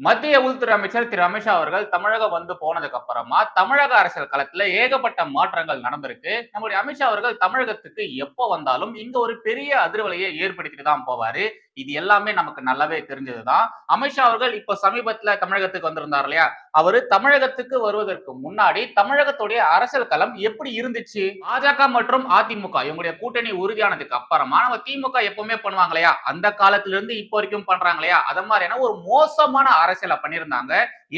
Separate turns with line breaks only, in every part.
மத்திய உள்துறை அமைச்சர் திரு அமித்ஷா அவர்கள் தமிழகம் வந்து போனதுக்கு அப்புறமா தமிழக அரசியல் களத்துல ஏகப்பட்ட மாற்றங்கள் நடந்திருக்கு. நம்முடைய அமித்ஷா அவர்கள் தமிழகத்துக்கு எப்போ வந்தாலும் இங்க ஒரு பெரிய அதிர்வலையை ஏற்படுத்திட்டு தான் போவாரு. இது எல்லாமே நமக்கு நல்லாவே தெரிஞ்சதுதான். அமித்ஷா அவர்கள் இப்ப சமீபத்துல தமிழகத்துக்கு வந்திருந்தார் இல்லையா? அவரு தமிழகத்துக்கு வருவதற்கு முன்னாடி தமிழகத்துடைய அரசியல் களம் எப்படி இருந்துச்சு? பாஜக மற்றும் அதிமுக இவங்களுடைய கூட்டணி உறுதியானதுக்கு அப்புறமா நம்ம திமுக எப்பவுமே பண்ணுவாங்க இல்லையா? அந்த காலத்துல இருந்து இப்போ வரைக்கும் பண்றாங்க இல்லையா? அத மாதிரியான ஒரு மோசமான அரசியலை பண்ணியிருந்தாங்க.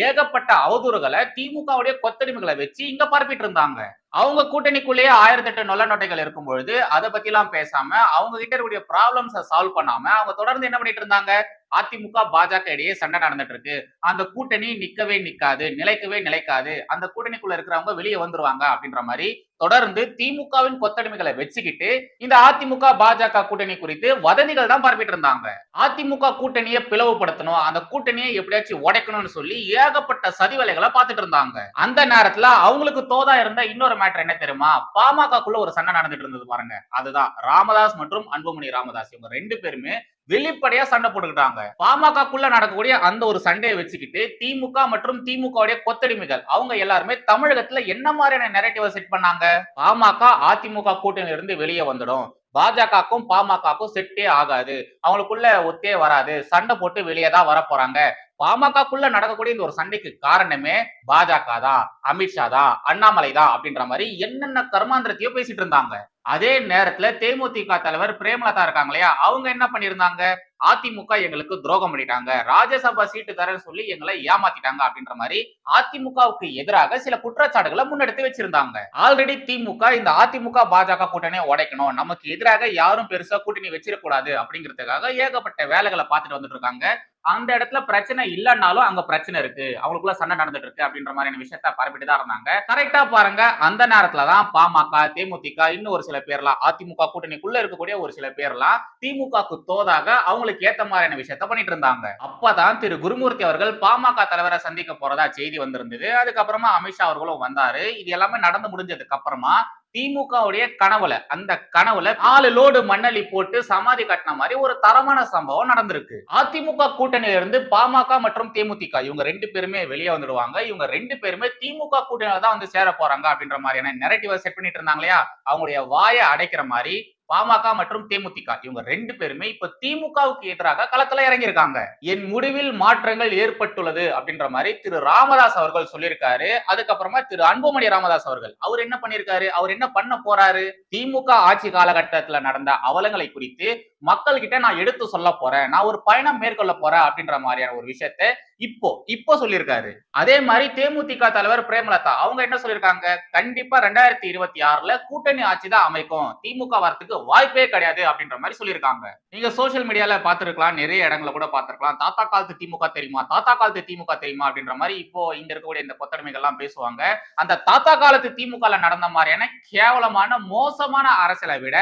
ஏகப்பட்ட அவதூறுகளை திமுகவுடைய கொத்தடிமைகளை வச்சு இங்க பரப்பிட்டு இருந்தாங்க. அவங்க கூட்டணிக்குள்ளேயே ஆயிரத்தி எட்டு நொல்ல நோட்டைகள் இருக்கும் பொழுது அதை பத்தி எல்லாம் பேசாம அவங்க கிட்ட இருக்கக்கூடிய ப்ராப்ளம்ஸை சால்வ் பண்ணாம அவங்க தொடர்ந்து என்ன பண்ணிட்டு இருந்தாங்க? அதிமுக பாஜக இடையே சண்டை நடந்துட்டு இருக்கு. அந்த கூட்டணி நிக்கவே நிக்காது நிலைக்கவே நிலைக்காது. அந்த கூட்டணிக்குள்ள இருக்கிறவங்க வெளியே வந்துருவாங்க அப்படின்ற மாதிரி தொடர்ந்து திமுகவின் கொத்தடிமைகளை வச்சுக்கிட்டு இந்த அதிமுக பாஜக கூட்டணி குறித்து வதந்திகள் தான் பரப்பிட்டு இருந்தாங்க. அதிமுக கூட்டணியை பிளவுபடுத்தணும் அந்த கூட்டணியை எப்படியாச்சும் உடைக்கணும்னு சொல்லி ஏகப்பட்ட சதிவலைகளை பார்த்துட்டு இருந்தாங்க. அந்த நேரத்துல அவங்களுக்கு தோதா இருந்த இன்னொரு மேட்டர் என்ன தெரியுமா? பாமகக்குள்ள ஒரு சண்டை நடந்துட்டு இருந்தது பாருங்க. அதுதான் ராமதாஸ் மற்றும் அன்புமணி ராமதாஸ். இவங்க ரெண்டு பேருமே வெளிப்படையா சண்டை போட்டுக்கிட்டாங்க. பாமகக்குள்ள நடக்கக்கூடிய அந்த ஒரு சண்டையை வச்சுக்கிட்டு திமுக மற்றும் திமுகவுடைய கொத்தடிமைகள். அவங்க எல்லாருமே தமிழகத்துல என்ன மாதிரியான நெரட்டிவ செட் பண்ணாங்க? பாமக அதிமுக கூட்டணியில இருந்து வெளியே வந்துடும். பாஜகக்கும் பாமகக்கும் செட்டே ஆகாது. அவங்களுக்குள்ள ஒத்தே வராது. சண்டை போட்டு வெளியே தான் வர போறாங்க. பாமகக்குள்ள நடக்கக்கூடிய இந்த ஒரு சண்டைக்கு காரணமே பாஜக தான் அமித்ஷா தான் அண்ணாமலை தான் அப்படின்ற மாதிரி என்னென்ன கர்மாந்திரத்தையோ பேசிட்டு இருந்தாங்க. அதே நேரத்துல தேமுதிக தலைவர் பிரேமலதா இருக்காங்க இல்லையா அவங்க என்ன பண்ணிருந்தாங்க அதிமுக எங்களுக்கு துரோகம் பண்ணிட்டாங்க. ராஜ்யசபா சீட்டு தரேன்னு சொல்லி எங்களை ஏமாத்திட்டாங்க அப்படின்ற மாதிரி அதிமுகவுக்கு எதிராக சில குற்றச்சாட்டுகளை முன்னெடுத்து வச்சிருந்தாங்க. ஆல்ரெடி திமுக இந்த அதிமுக பாஜக கூட்டணியை உடைக்கணும். நமக்கு எதிராக யாரும் பெருசா கூட்டணி வச்சிடக்கூடாது அப்படிங்கிறதுக்காக ஏகப்பட்ட வேலைகளை பார்த்துட்டு வந்துட்டு இருக்காங்க. அந்த இடத்துல பிரச்சனை இல்லைன்னாலும் அங்க பிரச்சனை இருக்கு. அவங்களுக்குள்ள சண்டை நடந்துட்டு இருக்கு அப்படின்ற மாதிரியான விஷயத்த பரப்பிட்டு தான் இருந்தாங்க. கரெக்டா பாருங்க அந்த நேரத்துலதான் பாமக தேமுதிக இன்னும் ஒரு சில பேர்லாம் அதிமுக கூட்டணிக்குள்ள இருக்கக்கூடிய ஒரு சில பேர்லாம் திமுகக்கு தோதாக அவங்களுக்கு ஏத்த மாதிரியான விஷயத்த பண்ணிட்டு இருந்தாங்க. அப்பதான் திரு குருமூர்த்தி அவர்கள் பாமக தலைவரை சந்திக்க போறதா செய்தி வந்திருந்தது. அதுக்கப்புறமா அமித்ஷா அவர்களும் வந்தாரு. இது எல்லாமே நடந்து முடிஞ்சதுக்கு அப்புறமா திமுகவுடைய கனவுல அந்த கனவுல நாலு லோடு மண்ணலி போட்டு சமாதி கட்டின மாதிரி ஒரு தரமான சம்பவம் நடந்திருக்கு. அதிமுக கூட்டணியில இருந்து பாமக மற்றும் தேமுதிக இவங்க ரெண்டு பேருமே வெளியே வந்துடுவாங்க. இவங்க ரெண்டு பேருமே திமுக கூட்டணியில தான் வந்து சேர போறாங்க அப்படின்ற மாதிரியான நெரட்டிவ செட் பண்ணிட்டு இருந்தாங்க இல்லையா? அவங்களுடைய வாயை அடைக்கிற மாதிரி பாமக மற்றும் தேமுதிக இவங்க ரெண்டு பேருமே இப்ப திமுகவுக்கு எதிராக களத்துல இறங்கியிருக்காங்க. என் முடிவில் மாற்றங்கள் ஏற்பட்டுள்ளது அப்படின்ற மாதிரி திரு ராமதாஸ் அவர்கள் சொல்லியிருக்காரு. அதுக்கப்புறமா திரு அன்புமணி ராமதாஸ் அவர்கள் அவர் என்ன பண்ணியிருக்காரு? அவர் என்ன பண்ண போறாரு? திமுக ஆட்சி காலகட்டத்துல நடந்த அவலங்களை குறித்து மக்கள் கிட்ட நான் எடுத்து சொல்ல போறேன். நான் ஒரு பயணம் மேற்கொள்ள போறேன் அப்படின்ற மாதிரியான ஒரு விஷயத்த இப்போ இப்போ சொல்லியிருக்காரு. அதே மாதிரி தேமுதிக தலைவர் பிரேமலதா அவங்க என்ன சொல்லியிருக்காங்க? கண்டிப்பா ரெண்டாயிரத்தி இருபத்தி ஆறுல கூட்டணி ஆட்சி தான் அமைக்கும். திமுக வரத்துக்கு வாய்ப்பே கிடையாது அப்படின்ற மாதிரி சொல்லியிருக்காங்க. நீங்க சோசியல் மீடியால பார்த்திருக்கலாம் நிறைய இடங்களை கூட பாத்திருக்கலாம் தாத்தா காலத்து திமுக தெரியுமா? தாத்தா காலத்து திமுக தெரியுமா? அப்படின்ற மாதிரி இப்போ இங்க இருக்கக்கூடிய இந்த கொத்தடிமைகள் எல்லாம் பேசுவாங்க. அந்த தாத்தா காலத்து திமுக நடந்த மாதிரியான கேவலமான மோசமான அரசியலை விட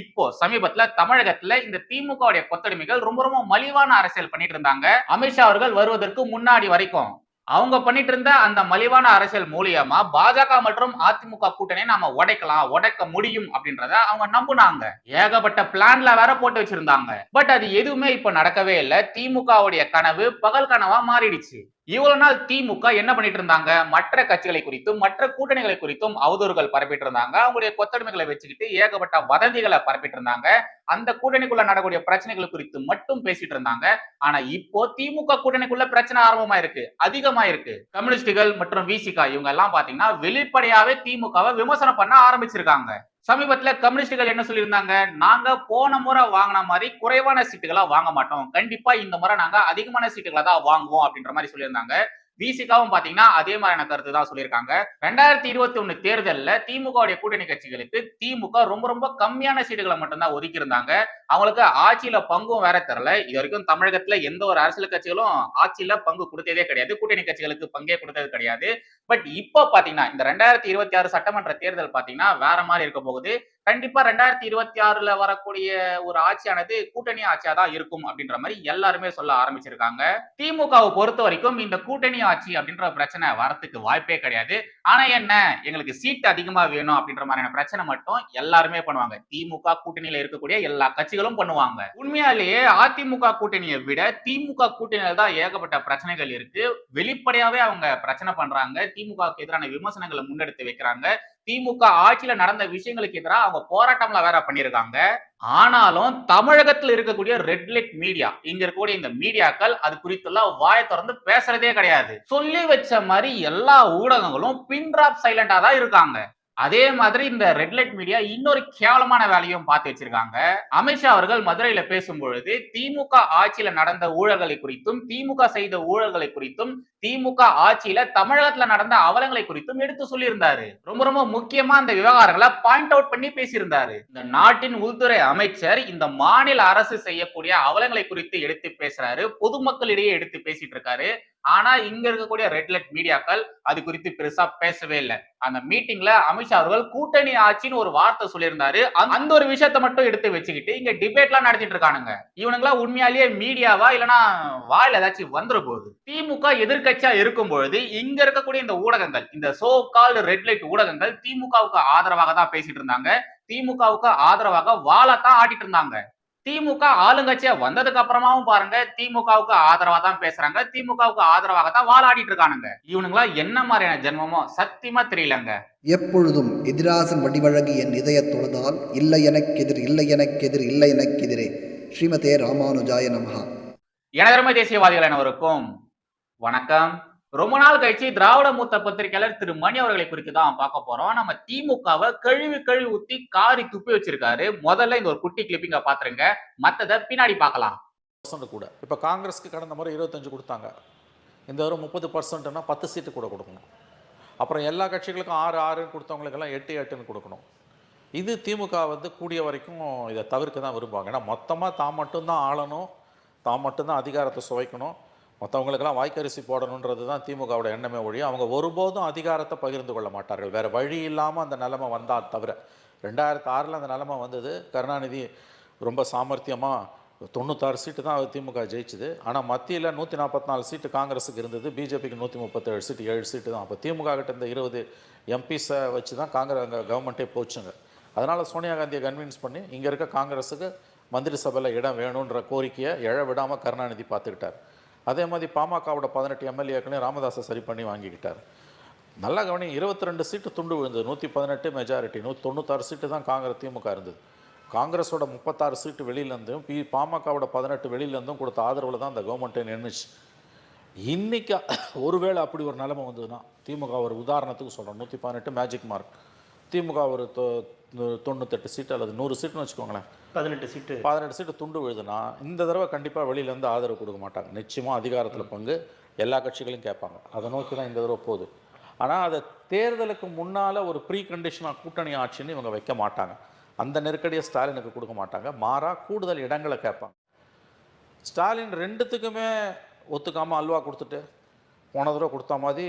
இப்போ சமீபத்துல தமிழகத்துல இந்த திமுகவுடைய கொத்தடிமைகள் ரொம்ப ரொம்ப மலிவான அரசியல் பண்ணிட்டு இருந்தாங்க. அமித்ஷா அவர்கள் வருவதற்கு முன்னாடி வரைக்கும் அவங்க பண்ணிட்டு இருந்த அந்த மலிவான அரசியல் மூலியமா பாஜக மற்றும் அதிமுக கூட்டணியை நாம உடைக்கலாம் உடைக்க முடியும் அப்படின்றத அவங்க நம்புனாங்க. ஏகப்பட்ட பிளான்ல வேற போட்டு வச்சிருந்தாங்க. பட் அது எதுவுமே இப்ப நடக்கவே இல்லை. திமுகவுடைய கனவு பகல் கனவா மாறிடுச்சு. இவ்வளவு நாள் திமுக என்ன பண்ணிட்டு இருந்தாங்க? மற்ற கட்சிகளை குறித்தும் மற்ற கூட்டணிகளை குறித்தும் அவதூறுகள் பரப்பிட்டு இருந்தாங்க. அவங்களுடைய கொத்தடிமைகளை வச்சுக்கிட்டு ஏகப்பட்ட வதந்திகளை பரப்பிட்டு இருந்தாங்க. அந்த கூட்டணிக்குள்ள நடக்கூடிய பிரச்சனைகள் குறித்து மட்டும் பேசிட்டு இருந்தாங்க. ஆனா இப்போ திமுக கூட்டணிக்குள்ள பிரச்சனை ஆரம்பமா இருக்கு அதிகமா இருக்கு கம்யூனிஸ்டுகள் மற்றும் விசிகா இவங்க எல்லாம் பாத்தீங்கன்னா வெளிப்படையாவே திமுகவை விமர்சனம் பண்ண ஆரம்பிச்சிருக்காங்க. சமீபத்துல கம்யூனிஸ்டுகள் என்ன சொல்லியிருந்தாங்க? நாங்க போன முறை வாங்கின மாதிரி குறைவான சீட்டுகளா வாங்க மாட்டோம். கண்டிப்பா இந்த முறை நாங்க அதிகமான சீட்டுகளை தான் வாங்குவோம் அப்படின்ற மாதிரி சொல்லியிருந்தாங்க. விசிகாவும் பாத்தீங்கன்னா அதே மாதிரியான கருத்து தான் சொல்லியிருக்காங்க. ரெண்டாயிரத்தி இருபத்தி ஒண்ணு தேர்தலில் திமுகவுடைய கூட்டணி கட்சிகளுக்கு திமுக ரொம்ப ரொம்ப கம்மியான சீட்டுகளை மட்டும்தான் ஒதுக்கி இருந்தாங்க அவங்களுக்கு ஆட்சியில பங்கும் வேற தரல. இது வரைக்கும் தமிழகத்துல எந்த ஒரு அரசியல் கட்சிகளும் ஆட்சியில பங்கு கொடுத்ததே கிடையாது. கூட்டணி கட்சிகளுக்கு பங்கே கொடுத்தது கிடையாது. பட் இப்போ பாத்தீங்கன்னா இந்த ரெண்டாயிரத்தி இருபத்தி ஆறு சட்டமன்ற தேர்தல் பாத்தீங்கன்னா வேற மாதிரி இருக்க போகுது. கண்டிப்பா ரெண்டாயிரத்தி இருபத்தி ஆறுல வரக்கூடிய ஒரு ஆட்சியானது கூட்டணி ஆட்சியா தான் இருக்கும் அப்படின்ற மாதிரி எல்லாருமே சொல்ல ஆரம்பிச்சிருக்காங்க. திமுகவை பொறுத்த வரைக்கும் இந்த கூட்டணி ஆட்சி அப்படின்ற பிரச்சனை வரத்துக்கு வாய்ப்பே கிடையாது. ஆனா என்ன? எங்களுக்கு சீட் அதிகமா வேணும் அப்படின்ற மாதிரியான பிரச்சனை மட்டும் எல்லாருமே பண்ணுவாங்க. திமுக கூட்டணியில இருக்கக்கூடிய எல்லா கட்சிகளும் பண்ணுவாங்க. உண்மையாலேயே அதிமுக கூட்டணியை விட திமுக கூட்டணியில தான் ஏகப்பட்ட பிரச்சனைகள் இருக்கு. வெளிப்படையாவே அவங்க பிரச்சனை பண்றாங்க. திமுகவுக்கு எதிரான விமர்சனங்களை முன்னெடுத்து வைக்கிறாங்க. திமுக ஆட்சியில நடந்த விஷயங்களுக்கு எதிராக அவங்க போராட்டம்ல வேற பண்ணிருக்காங்க ஆனாலும் தமிழகத்தில் இருக்கக்கூடிய ரெட் லைட் மீடியா இங்க இருக்கக்கூடிய இந்த மீடியாக்கள் அது குறித்துலாம் வாயை திறந்து பேசுறதே கிடையாது. சொல்லி வச்ச மாதிரி எல்லா ஊடகங்களும் பின் டிராப் சைலண்டா தான் இருக்காங்க. அதே மாதிரி இந்த ரெட் லைட் மீடியா இன்னொரு கேவலமான வேலையும் பார்த்து வச்சிருக்காங்க. அமித்ஷா அவர்கள் மதுரையில பேசும் பொழுது திமுக ஆட்சியில நடந்த ஊழல்களை குறித்தும் திமுக செய்த ஊழல்களை குறித்தும் திமுக ஆட்சியில தமிழகத்துல நடந்த அவலங்களை குறித்தும் எடுத்து சொல்லியிருந்தாரு. ரொம்ப ரொம்ப முக்கியமா அந்த விவகாரங்களை பாயிண்ட் அவுட் பண்ணி பேசியிருந்தாரு. இந்த நாட்டின் உள்துறை அமைச்சர் இந்த மாநில அரசு செய்யக்கூடிய அவலங்களை குறித்து எடுத்து பேசுறாரு. பொதுமக்களிடையே எடுத்து பேசிட்டு இருக்காரு. ஆனா இங்க இருக்கக்கூடிய ரெட் லைட் மீடியாக்கள் அது குறித்து பெருசா பேசவே இல்லை. அந்த மீட்டிங்ல அமித்ஷா அவர்கள் கூட்டணி ஆட்சின்னு ஒரு வார்த்தை சொல்லியிருந்தாரு. அந்த- அந்த ஒரு விஷயத்த மட்டும் எடுத்து வச்சுக்கிட்டு இங்க டிபேட் எல்லாம் நடத்திட்டு இருக்கானுங்க. இவனுங்களா உண்மையாலேயே மீடியாவா இல்லைன்னா வாயில் ஏதாச்சும் வந்துட போகுது. திமுக எதிர்கட்சியா இருக்கும் பொழுது இங்க இருக்கக்கூடிய இந்த ஊடகங்கள் இந்த சோ கால்டு ரெட் லைட் ஊடகங்கள் திமுகவுக்கு ஆதரவாக தான் பேசிட்டு இருந்தாங்க. திமுகவுக்கு ஆதரவாக வாழத்தான் ஆட்டிட்டு இருந்தாங்க. திமுக ஆளுங்கட்சியா வந்ததுக்கு அப்புறமாவும் பாருங்க திமுகவுக்கு ஆதரவா தான் பேசுறாங்க திமுகவுக்கு ஆதரவாக தான் வாழாடிட்டு இருக்கானுங்க. இவனுங்களா என்ன மாதிரியான ஜென்மமோ? சத்தியமா தெரியலங்க.
எப்பொழுதும் எதிராசன் வடிவழகு என் இதயத் தொழுதால் இல்லை எனக்கெதிர் இல்லை எனக்கெதிர் இல்லை எனக்கெதிரே. ஸ்ரீமதே ராமானுஜாய நமஹா.
எனதருமை தேசியவாதிகள் அனைவருக்கும் வணக்கம். ரொம்ப நாள் கழிச்சு திராவிட மூத்த பத்திரிகையாளர் திரு மணி அவர்களை குறித்து தான் பார்க்க போறோம். நம்ம திமுகவை கழுவி கழுவி ஊத்தி காரி துப்பி வச்சிருக்காரு. முதல்ல இந்த ஒரு குட்டி கிளிப்பிங்க பாத்துருங்க. மத்ததை பின்னாடி பார்க்கலாம்.
கூட. இப்போ காங்கிரஸ்க்கு கடந்த முறை இருபத்தஞ்சு கொடுத்தாங்க. இந்த வரும் முப்பது பர்சன்ட்னா பத்து சீட்டு கூட கொடுக்கணும். அப்புறம் எல்லா கட்சிகளுக்கும் ஆறு ஆறுன்னு கொடுத்தவங்களுக்கெல்லாம் எட்டு எட்டுன்னு கொடுக்கணும். இது திமுக வந்து கூடிய வரைக்கும் இதை தவிர்க்க தான் விரும்புவாங்க. ஏன்னா மொத்தமாக தான் மட்டும்தான் ஆளணும். தான் மட்டும்தான் அதிகாரத்தை சுவைக்கணும். மற்றவங்களுக்கெல்லாம் வாய்க்கரிசி போடணுன்றது தான் திமுகவோட எண்ணமே ஒழியும் அவங்க ஒருபோதும் அதிகாரத்தை பகிர்ந்து கொள்ள மாட்டார்கள். வேறு வழி இல்லாமல் அந்த நிலமை வந்தால் தவிர. ரெண்டாயிரத்து ஆறில் அந்த நிலமை வந்தது. கருணாநிதி ரொம்ப சாமர்த்தியமாக தொண்ணூத்தாறு சீட்டு தான் திமுக ஜெயிச்சுது. ஆனால் மத்தியில் நூற்றி நாற்பத்தி நாலு சீட்டு காங்கிரஸுக்கு இருந்தது. பிஜேபிக்கு நூற்றி முப்பத்தேழு சீட்டு ஏழு சீட்டு தான். அப்போ திமுக கிட்ட இந்த இருபது எம்பிஸை வச்சு தான் காங்கிரஸ் அங்கே கவர்மெண்ட்டே போச்சுங்க. அதனால் சோனியா காந்தியை கன்வின்ஸ் பண்ணி இங்கே இருக்க காங்கிரஸுக்கு மந்திரி சபையில் இடம் வேணுன்ற கோரிக்கையை எழ விடாமல் கருணாநிதி பார்த்துக்கிட்டார். அதே மாதிரி பாமகவோட பதினெட்டு எம்எல்ஏக்களையும் ராமதாஸை சரி பண்ணி வாங்கிக்கிட்டார். நல்லா கவனி இருபத்தி ரெண்டு சீட்டு துண்டு விழுந்தது நூற்றி பதினெட்டு மெஜாரிட்டி நூற்றி தொண்ணூத்தாறு சீட்டு தான் காங்கிரஸ் திமுக இருந்தது. காங்கிரஸோட முப்பத்தாறு சீட்டு வெளியிலேருந்தும் பி பாமகவோட பதினெட்டு வெளியிலேருந்தும் கொடுத்த ஆதரவில் தான் அந்த கவர்மெண்ட்டே நின்றுச்சு இன்றைக்கி ஒருவேளை அப்படி ஒரு நிலைமை வந்ததுன்னா திமுக ஒரு உதாரணத்துக்கு சொல்கிறோம் நூற்றி பதினெட்டு மேஜிக் மார்க் திமுக ஒரு தொண்ணூத்தெட்டு சீட்டு அல்லது நூறு சீட்டுன்னு வச்சுக்கோங்களேன்.
பதினெட்டு சீட்டு.
பதினெட்டு சீட்டு துண்டு விழுதுன்னா இந்த தடவை கண்டிப்பாக வெளியிலேருந்து ஆதரவு கொடுக்க மாட்டாங்க. நிச்சயமாக அதிகாரத்தில் பங்கு எல்லா கட்சிகளையும் கேட்பாங்க. அதை நோக்கி தான் இந்த தடவை போகுது. ஆனால் அதை தேர்தலுக்கு முன்னால் ஒரு ப்ரீ கண்டிஷனாக கூட்டணி ஆட்சின்னு இவங்க வைக்க மாட்டாங்க. அந்த நெருக்கடியை ஸ்டாலினுக்கு கொடுக்க மாட்டாங்க. மாறா கூடுதல் இடங்களை கேட்பாங்க. ஸ்டாலின் ரெண்டுத்துக்குமே ஒத்துக்காமல் அல்வா கொடுத்துட்டு போன தடவை கொடுத்த மாதிரி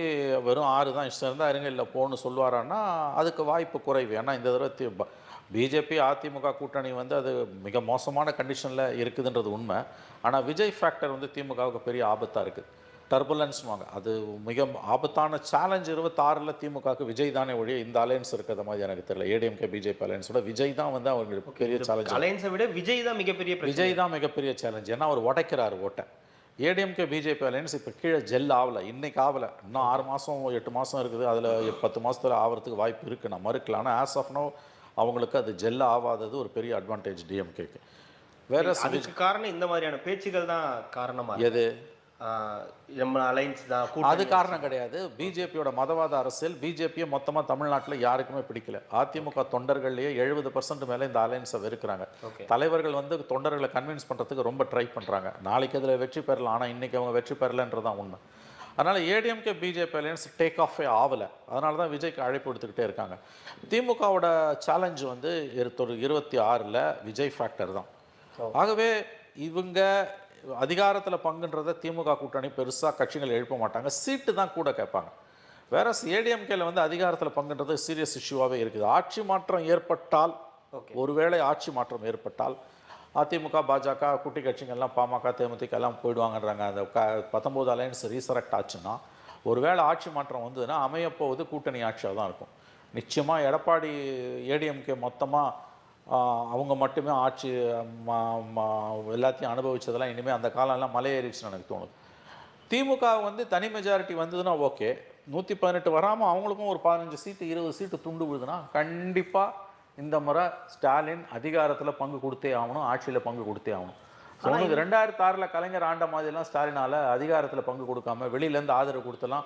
வெறும் ஆறு தான் இஷ்டம் இருந்தால் இருங்க இல்லை போன்னு சொல்லுவாரான்னா அதுக்கு வாய்ப்பு குறைவு. ஏன்னா இந்த தடவை பிஜேபி அதிமுக கூட்டணி வந்து அது மிக மோசமான கண்டிஷனில் இருக்குதுன்றது உண்மை. ஆனால் விஜய் ஃபேக்டர் வந்து திமுகவுக்கு பெரிய ஆபத்தாக இருக்குது டர்புலன்ஸ்னுவாங்க அது மிக ஆபத்தான சேலஞ்ச் இருபத்தாறில் திமுகவுக்கு விஜய் தானே ஒழிய இந்த அலையன்ஸ் இருக்கிற மாதிரி எனக்கு தெரியல. ஏடிஎம்கே பிஜேபி அலையன்ஸோட விஜய் தான் வந்து அவங்களுக்கு பெரிய சேலஞ்ச்
அலையன்ஸை விட விஜய் தான் மிகப்பெரிய
விஜய் தான் மிகப்பெரிய சேலஞ்ச் ஏன்னா அவர் உடைக்கிறார் ஓட்டை. ஏடிஎம்கே பிஜேபி அலையன்ஸ் இப்போ கீழே ஜெல் ஆகலை இன்னைக்கு ஆகலை இன்னும் ஆறு மாதம் எட்டு மாதம் இருக்குது. அதில் பத்து மாதத்தில் ஆகிறதுக்கு வாய்ப்பு இருக்குது நான் மறுக்கல. ஆனால் ஆஸ் ஆஃப் நோ அவங்களுக்கு அது ஜெல் ஆகாதது ஒரு பெரிய அட்வான்டேஜ் டிஎம்கேக்கு வேற
அதுக்கு காரணம் இந்த மாதிரியான பேச்சுகள் தான் காரணமா
எது?
நம்ம அலைன்ஸ் தான்
அது காரணம் கிடையாது. பிஜேபியோட மதவாத அரசியல் பிஜேபியை மொத்தமாக தமிழ்நாட்டில் யாருக்குமே பிடிக்கல. அதிமுக தொண்டர்கள்லேயே எழுபது பர்சன்ட் மேலே இந்த அலையன்ஸை வெறுக்கிறாங்க. தலைவர்கள் வந்து தொண்டர்களை கன்வின்ஸ் பண்ணுறதுக்கு ரொம்ப ட்ரை பண்ணுறாங்க நாளைக்கு அதில் வெற்றி பெறலாம் ஆனால் இன்றைக்கி அவங்க வெற்றி பெறலைன்றது தான் உண்மை. அதனால் ஏடிஎம்கே பிஜேபி அலையன்ஸ் டேக் ஆஃபே ஆகலை அதனால தான் விஜய்க்கு அழைப்பு எடுத்துக்கிட்டே இருக்காங்க. திமுகவோட சேலஞ்ச் வந்து இரு- ஒரு இருபத்தி ஆறில் விஜய் ஃபேக்டர் தான். ஆகவே இவங்க அதிகாரத்தில் பங்குன்றதை திமுக கூட்டணி பெருசாக கட்சிகள் எழுப்ப மாட்டாங்க. சீட்டு தான் கூட கேட்பாங்க. வேற ஏடிஎம்கேல வந்து அதிகாரத்தில் பங்குன்றது சீரியஸ் இஷ்யூவாகவே இருக்குது. ஆட்சி மாற்றம் ஏற்பட்டால் ஒருவேளை ஆட்சி மாற்றம் ஏற்பட்டால் அதிமுக பாஜக குட்டி கட்சிகள்லாம் பாமக தேமுதிக எல்லாம் போயிடுவாங்கன்றாங்க. அந்த க பத்தொம்போது அலையன்ஸ் ரீசரக்ட் ஆச்சுன்னா ஒருவேளை ஆட்சி மாற்றம் வந்ததுன்னா அமையப்போவது கூட்டணி ஆட்சியாக தான் இருக்கும். நிச்சயமாக எடப்பாடி ஏடிஎம்கே மொத்தமாக அவங்க மட்டுமே ஆட்சி எல்லாத்தையும் அனுபவிச்சதெல்லாம் இனிமேல் அந்த காலம்லாம் மலையேறிடுச்சுன்னு எனக்கு தோணுது. திமுக வந்து தனி மெஜாரிட்டி வந்ததுன்னா ஓகே. நூற்றி பதினெட்டு வராமல் அவங்களுக்கும் ஒரு பதினஞ்சு சீட்டு இருபது சீட்டு துண்டு விழுதுன்னா கண்டிப்பாக இந்த முறை ஸ்டாலின் அதிகாரத்தில் பங்கு கொடுத்தே ஆகணும் ஆட்சியில் பங்கு கொடுத்தே ஆகணும். ரெண்டாயிரத்தி ஆறில் கலைஞர் ஆண்ட மாதிரிலாம் ஸ்டாலினால் அதிகாரத்தில் பங்கு கொடுக்காம வெளியிலேருந்து ஆதரவு கொடுத்தெல்லாம்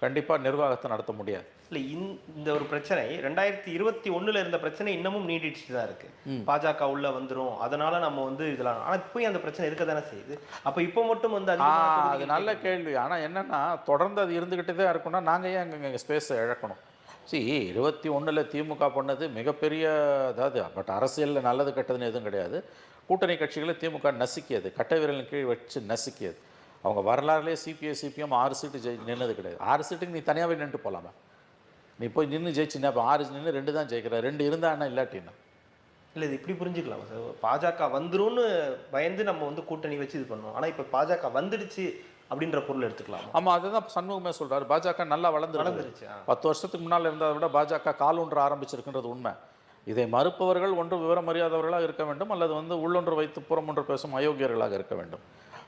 கண்டிப்பாக நிர்வாகத்தை நடத்த முடியாது.
இல்ல இந்த- ஒரு பிரச்சனை ரெண்டாயிரத்தி இருபத்தி ஒண்ணுல இருந்த பிரச்சனை இன்னமும் நீடிச்சுட்டு தான் இருக்கு. பாஜக உள்ள வந்துரும். அதனால நம்ம வந்து இதெல்லாம் ஆனா இப்பயும் அந்த பிரச்சனை இருக்க தானே செய்யுது. அப்ப இப்போ மட்டும் வந்து
அது நல்ல. கேள்வி. ஆனால் என்னன்னா தொடர்ந்து அது இருந்துக்கிட்டே தான் இருக்கும்னா நாங்கள் ஏன் அங்கே எங்கள் ஸ்பேஸை இழக்கணும்? சி இருபத்தி ஒண்ணுல திமுக பண்ணது மிகப்பெரிய அதாவது பட் அரசியலில் நல்லது கெட்டதுன்னு எதுவும் கிடையாது. கூட்டணி கட்சிகளை திமுக நசுக்கியது. கட்டை விரலின் கீழ் வச்சு நசுக்கியது. அவங்க வரலாறுலேயே சிபிஐ சிபிஎம் ஆறு சீட்டு ஜெயி நின்னது கிடையாது. ஆறு சீட்டுக்கு நீ தனியாகவே நின்று போகலாமா நீ போய் நின்று ஜெயிச்சுன்னா இப்போ ஆறு நின்று ரெண்டு தான் ஜெயிக்கிற ரெண்டு இருந்தா என்ன இல்லாட்டின்னா?
இல்ல இது இப்படி புரிஞ்சுக்கலாம். சார் பாஜக வந்துரும்னு பயந்து நம்ம வந்து கூட்டணி வச்சு இது பண்ணோம் ஆனா இப்ப பாஜக வந்துடுச்சு அப்படின்ற பொருள் எடுத்துக்கலாமா?
ஆமாம் அதுதான் சண்முகமே சொல்றாரு. பாஜக நல்லா வளர்ந்து
வளர்ந்துருச்சு.
பத்து வருஷத்துக்கு முன்னால் இருந்ததை விட பாஜக கால் ஒன்று ஆரம்பிச்சிருக்கின்றது உண்மை. இதை மறுப்பவர்கள் ஒன்று விவரம் அறியாதவர்களாக இருக்க வேண்டும். அல்லது வந்து உள்ளொன்று வைத்து புறம் ஒன்று பேசும் அயோக்கியர்களாக இருக்க வேண்டும்.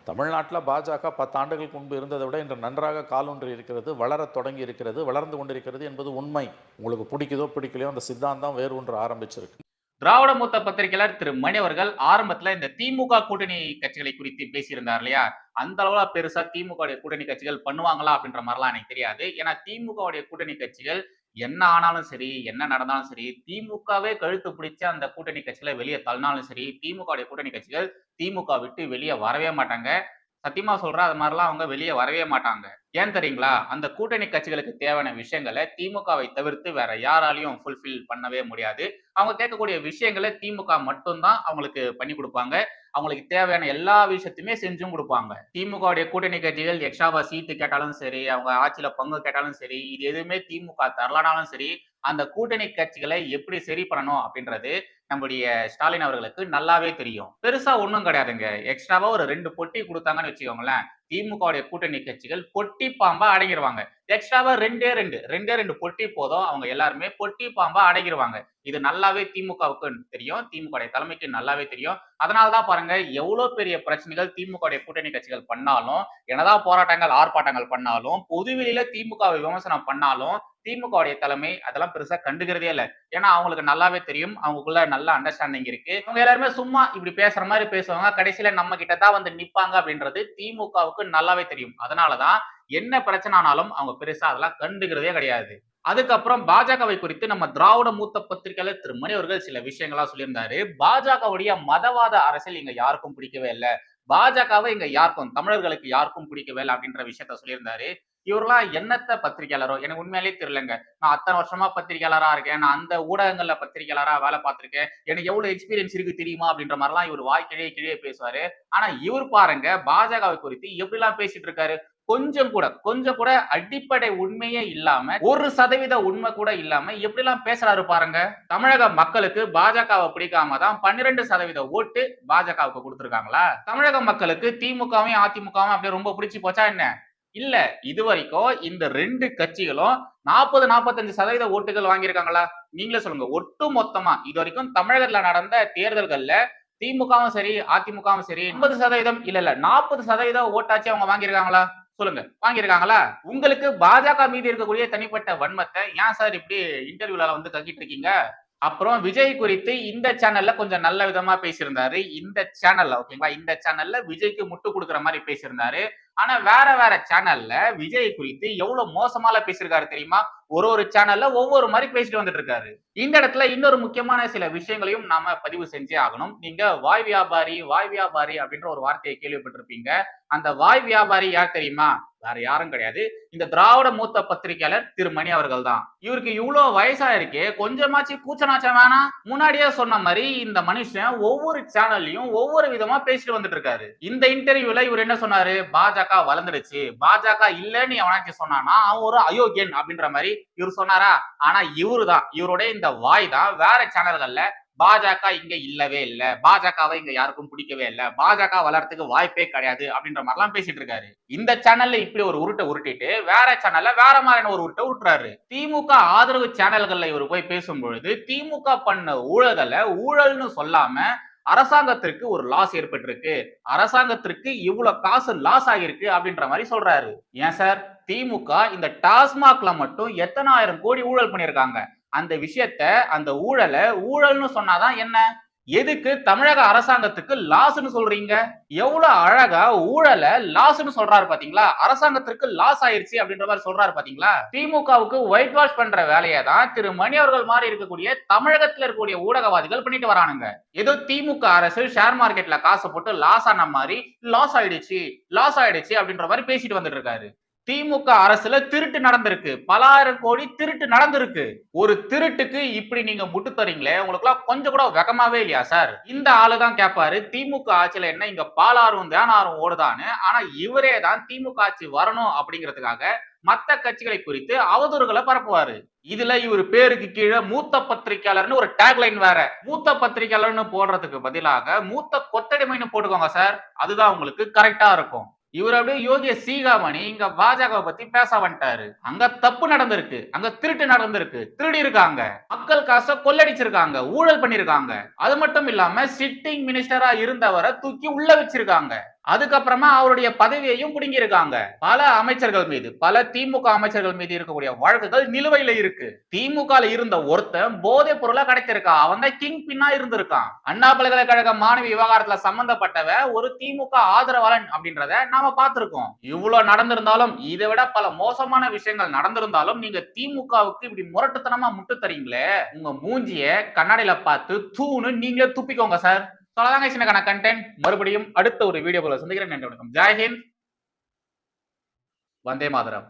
தமிழ்நாட்டில் பாஜக பத்து ஆண்டுகளுக்கு முன்பு இருந்ததை விட இன்று நன்றாக காலொன்று இருக்கிறது வளரத் தொடங்கி இருக்கிறது வளர்ந்து கொண்டிருக்கிறது என்பது உண்மை. உங்களுக்கு பிடிக்குதோ பிடிக்கலையோ அந்த சித்தாந்தம் வேறு ஒன்று ஆரம்பிச்சிருக்கு.
திராவிட மூத்த பத்திரிகையாளர் திரு மணி அவர்கள் ஆரம்பத்துல இந்த திமுக கூட்டணி கட்சிகளை குறித்து பேசியிருந்தார் இல்லையா? அந்த அளவுல பெருசா திமுக கூட்டணி கட்சிகள் பண்ணுவாங்களா அப்படின்ற மாதிரிலாம் எனக்கு தெரியாது. ஏன்னா திமுக கூட்டணி கட்சிகள் என்ன ஆனாலும் சரி என்ன நடந்தாலும் சரி திமுகவே கழுத்து பிடிச்ச அந்த கூட்டணி கட்சிகளை வெளியே தள்ளினாலும் சரி திமுக கூட்டணி கட்சிகள் திமுக விட்டு வெளியே வரவே மாட்டாங்க. சத்தியமா சொல்றேன் அது மாதிரிலாம் அவங்க வெளியே வரவே மாட்டாங்க. ஏன் தெரியுங்களா? அந்த கூட்டணி கட்சிகளுக்கு தேவையான விஷயங்களை திமுகவை தவிர்த்து வேற யாராலையும் ஃபுல்ஃபில் பண்ணவே முடியாது. அவங்க கேட்கக்கூடிய விஷயங்களை திமுக மட்டும்தான் அவங்களுக்கு பண்ணி கொடுப்பாங்க. அவங்களுக்கு தேவையான எல்லா விஷயத்தையுமே செஞ்சும் கொடுப்பாங்க. திமுகவுடைய கூட்டணி கட்சிகள் எக்ஸ்ட்ராவா சீட்டு கேட்டாலும் சரி அவங்க ஆட்சியில பங்கு கேட்டாலும் சரி இது எதுவுமே திமுக தரலானாலும் சரி அந்த கூட்டணி கட்சிகளை எப்படி சரி பண்ணணும் அப்படின்றது நம்முடைய ஸ்டாலின் அவர்களுக்கு நல்லாவே தெரியும். பெருசா ஒன்றும் கிடையாதுங்க. எக்ஸ்ட்ராவா ஒரு ரெண்டு பொட்டி கொடுத்தாங்கன்னு வச்சுக்கோங்களேன். திமுகவுடைய கூட்டணி கட்சிகள் பொட்டி பாம்பா அடங்கிடுவாங்க எக்ஸ்ட்ராவா ரெண்டே ரெண்டு ரெண்டே ரெண்டு பொட்டி போதும். அவங்க எல்லாருமே பொட்டி பாம்பா அடங்கிடுவாங்க இது நல்லாவே திமுகவுக்கு தெரியும். திமுக தலைமைக்கு நல்லாவே தெரியும். அதனாலதான் பாருங்க எவ்வளவு பெரிய பிரச்சனைகள் திமுக கூட்டணி கட்சிகள் பண்ணாலும் என்னதான் போராட்டங்கள் ஆர்ப்பாட்டங்கள் பண்ணாலும் பொதுவெளியில திமுகவை விமர்சனம் பண்ணாலும் திமுக உடைய தலைமை அதெல்லாம் பெருசா கண்டுக்கிறதே இல்லை. ஏன்னா அவங்களுக்கு நல்லாவே தெரியும். அவங்களுக்குள்ள நல்ல அண்டர்ஸ்டாண்டிங் இருக்கு. அவங்க எல்லாருமே சும்மா இப்படி பேசுற மாதிரி பேசுவாங்க. கடைசியில நம்ம கிட்ட தான் வந்து நிப்பாங்க அப்படின்றது திமுகவுக்கு நல்லாவே தெரியும். அதனாலதான் என்ன பிரச்சனை ஆனாலும் அவங்க பெருசா அதெல்லாம் கண்டுக்கிறதே கிடையாது. அதுக்கப்புறம் பாஜகவை குறித்து நம்ம திராவிட மூத்த பத்திரிகையாளர் திரு மணி அவர்கள் சில விஷயங்களா சொல்லியிருந்தாரு. பாஜகவுடைய மதவாத அரசியல் இங்க யாருக்கும் பிடிக்கவே இல்லை. பாஜகவை இங்க யாருக்கும் தமிழர்களுக்கு யாருக்கும் பிடிக்கவே இல்லை அப்படின்ற விஷயத்த சொல்லியிருந்தாரு. இவரெல்லாம் என்னத்த பத்திரிகையாளரோ எனக்கு உண்மையிலேயே தெரியலங்க. நான் அத்தனை வருஷமா பத்திரிகையாளரா இருக்கேன். நான் அந்த ஊடகங்கள்ல பத்திரிகையாளரா வேலை பார்த்திருக்கேன். எனக்கு எவ்வளவு எக்ஸ்பீரியன்ஸ் இருக்கு தெரியுமா? அப்படின்ற மாதிரிலாம் இவர் வாய் கிழியே கிழியே பேசுவாரு. ஆனா இவர் பாருங்க பாஜகவை குறித்து எப்படிலாம் பேசிட்டு இருக்காரு? கொஞ்சம் கூட கொஞ்சம் கூட அடிப்படை உண்மையே இல்லாம ஒரு சதவீத உண்மை கூட இல்லாம எப்படிலாம் பேசுறாரு பாருங்க? தமிழக மக்களுக்கு பாஜகவை பிடிக்காம தான் பன்னிரெண்டு சதவீத ஓட்டு பாஜகவுக்கு கொடுத்துருக்காங்களா? தமிழக மக்களுக்கு திமுகவும் அதிமுகவும் அப்படியே ரொம்ப பிடிச்சி போச்சா என்ன? இல்ல இது வரைக்கும் இந்த ரெண்டு கட்சிகளும் நாற்பது நாற்பத்தஞ்சு சதவீத ஓட்டுகள் வாங்கியிருக்காங்களா? நீங்களே சொல்லுங்க. ஒட்டு மொத்தமா இது வரைக்கும் தமிழகத்துல நடந்த தேர்தல்கள்ல திமுகவும் சரி அதிமுகவும் சரி ஐம்பது சதவீதம் இல்ல இல்ல நாற்பது சதவீத ஓட்டாச்சு அவங்க வாங்கியிருக்காங்களா? சொல்லுங்க. வாங்கியிருக்காங்களா? உங்களுக்கு பாஜக மீது இருக்கக்கூடிய தனிப்பட்ட வன்மத்தை ஏன் சார் இப்படி இன்டர்வியூல வந்து கக்கிட்டு இருக்கீங்க? அப்புறம் விஜய் குறித்து இந்த சேனல்ல கொஞ்சம் நல்ல விதமா பேசியிருந்தாரு. இந்த சேனல்ல ஓகேங்களா? இந்த சேனல்ல விஜய்க்கு முட்டு கொடுக்குற மாதிரி பேசியிருந்தாரு. ஆனா வேற வேற சேனல்ல விஜய் குறித்து எவ்வளவு மோசமால பேசியிருக்காரு தெரியுமா? ஒரு ஒரு சேனல்ல ஒவ்வொரு மாதிரி பேசிட்டு வந்துட்டு இருக்காரு இந்த இடத்துல இன்னொரு முக்கியமான சில விஷயங்களையும் நாம பதிவு செஞ்சே ஆகணும். நீங்க வாய் வியாபாரி வாய் வியாபாரி அப்படின்ற ஒரு வார்த்தையை கேள்விப்பட்டிருப்பீங்க. அந்த வாய் வியாபாரி யார் தெரியுமா? வேற யாரும் கிடையாது. இந்த திராவிட மூத்த பத்திரிகையாளர் திரு மணி அவர்கள் தான். இவருக்கு இவ்வளவு வயசா இருக்கே கொஞ்சமாச்சு கூச்சனாச்சம் வேணாம் முன்னாடியே சொன்ன மாதிரி இந்த மனுஷன் ஒவ்வொரு சேனல்லையும் ஒவ்வொரு விதமா பேசிட்டு வந்துட்டு இருக்காரு இந்த இன்டர்வியூல இவர் என்ன சொன்னாரு? பாஜக வளர்ந்துடுச்சு. பாஜக இல்லைன்னு எவனாச்சும் சொன்னானா அவன் ஒரு அயோக்கியன் அப்படின்ற மாதிரி இவர் சொன்னாரா? ஆனா இவரு தான் இவருடைய இந்த வாய் தான் வேற சேனல்கள்ல பாஜக இங்க இல்லவே இல்ல. பாஜகவை இங்க யாருக்கும் பிடிக்கவே இல்ல. பாஜக வளர்றதுக்கு வாய்ப்பே கிடையாது அப்படின்ற மாதிரிலாம் பேசிட்டு இருக்காரு. இந்த சேனல்ல இப்படி ஒரு உருட்டை உருட்டிட்டு வேற சேனல்ல வேற மாதிரியான ஒரு உருட்டை உருட்டுறாரு. திமுக ஆதரவு சேனல்கள்ல இவர் போய் பேசும்பொழுது திமுக பண்ண ஊழல்களை ஊழல்னு சொல்லாம அரசாங்கத்திற்கு ஒரு லாஸ் ஏற்பட்டிருக்கு. அரசாங்கத்திற்கு இவ்வளவு காசு லாஸ் ஆகிருக்கு அப்படின்ற மாதிரி சொல்றாரு. ஏன் சார் திமுக இந்த டாஸ்மாக்ல மட்டும் எத்தனாயிரம் கோடி ஊழல் பண்ணியிருக்காங்க. அந்த விஷயத்த அந்த ஊழலை ஊழல்னு சொன்னாதான் என்ன? எதுக்கு தமிழக அரசாங்கத்துக்கு லாஸ்ன்னு சொல்றீங்க? எவ்வளவு அழகா ஊழலை லாஸ்னு சொல்றாரு பாத்தீங்களா? அரசாங்கத்திற்கு லாஸ் ஆயிருச்சு அப்படின்ற மாதிரி சொல்றாரு பாத்தீங்களா? திமுகவுக்கு ஒயிட் வாஷ் பண்ற வேலையை தான் திரு மணி அவர்கள் மாதிரி இருக்கக்கூடிய தமிழகத்துல இருக்கக்கூடிய ஊடகவாதிகள் பண்ணிட்டு வரானுங்க. ஏதோ திமுக அரசு ஷேர் மார்க்கெட்ல காசு போட்டு லாஸ் ஆன மாதிரி லாஸ் ஆயிடுச்சு லாஸ் ஆயிடுச்சு அப்படின்ற மாதிரி பேசிட்டு வந்துட்டு இருக்காரு. திமுக அரசுல திருட்டு நடந்திருக்கு. பல ஆயிரம் கோடி திருட்டு நடந்திருக்கு. ஒரு திருட்டுக்கு இப்படி நீங்க முட்டு தரீங்களே உங்களுக்கு எல்லாம் கொஞ்சம் கூட வெக்கமாவே இல்லையா சார்? இந்த ஆளு தான் கேட்பாரு திமுக ஆட்சியில என்ன இங்க பாலாரும் தேனாரும் ஓடுதான்னு. ஆனா இவரே தான் திமுக ஆட்சி வரணும் அப்படிங்கிறதுக்காக மத்த கட்சிகளை குறித்து அவதூறுகளை பரப்புவாரு. இதுல இவர் பேருக்கு கீழே மூத்த பத்திரிகையாளர்னு ஒரு டேக்லைன் வேற. மூத்த பத்திரிகையாளர்னு போடுறதுக்கு பதிலாக மூத்த கொத்தடிமைன்னு போட்டுக்கோங்க சார். அதுதான் உங்களுக்கு கரெக்டா இருக்கும். இவர் அப்படியே யோகிய சீகாமணி இங்க பாஜக பத்தி பேச வந்துட்டாரு. அங்க தப்பு நடந்திருக்கு. அங்க திருட்டு நடந்திருக்கு. திருடி இருக்காங்க மக்கள் காசை கொள்ளடிச்சிருக்காங்க. ஊழல் பண்ணிருக்காங்க அது மட்டும் இல்லாம சிட்டிங் மினிஸ்டரா இருந்தவரை தூக்கி உள்ள வச்சிருக்காங்க. அதுக்கப்புறமா அவருடைய பதவியையும் பிடுங்கியிருக்காங்க. பல அமைச்சர்கள் மீது பல திமுக அமைச்சர்கள் மீது இருக்கக்கூடிய வழக்குகள் நிலுவையில இருக்கு. திமுக இருந்த ஒருத்தன் போதைப் பொருளா கிடைச்சிருக்கா அவன் தான் கிங் பின்னா இருந்திருக்கான். அண்ணா பல்கலைக்கழக மாணவி விவகாரத்துல சம்பந்தப்பட்டவ ஒரு திமுக ஆதரவாளன் அப்படின்றத நாம பார்த்திருக்கோம். இவ்வளவு நடந்திருந்தாலும் இதை விட பல மோசமான விஷயங்கள் நடந்திருந்தாலும் நீங்க திமுகவுக்கு இப்படி முரட்டுத்தனமா முட்டு தரீங்களே? உங்க மூஞ்சிய கண்ணாடியில பார்த்து தூணு நீங்களே துப்பிக்கோங்க சார் சொல்லதாங்க சின்னக்கான கண்டென்ட் மறுபடியும் அடுத்த ஒரு வீடியோக்குள்ள சந்திக்கிறேன். நன்றி வணக்கம். ஜெய்ஹிந்த் வந்தே மாதரம்.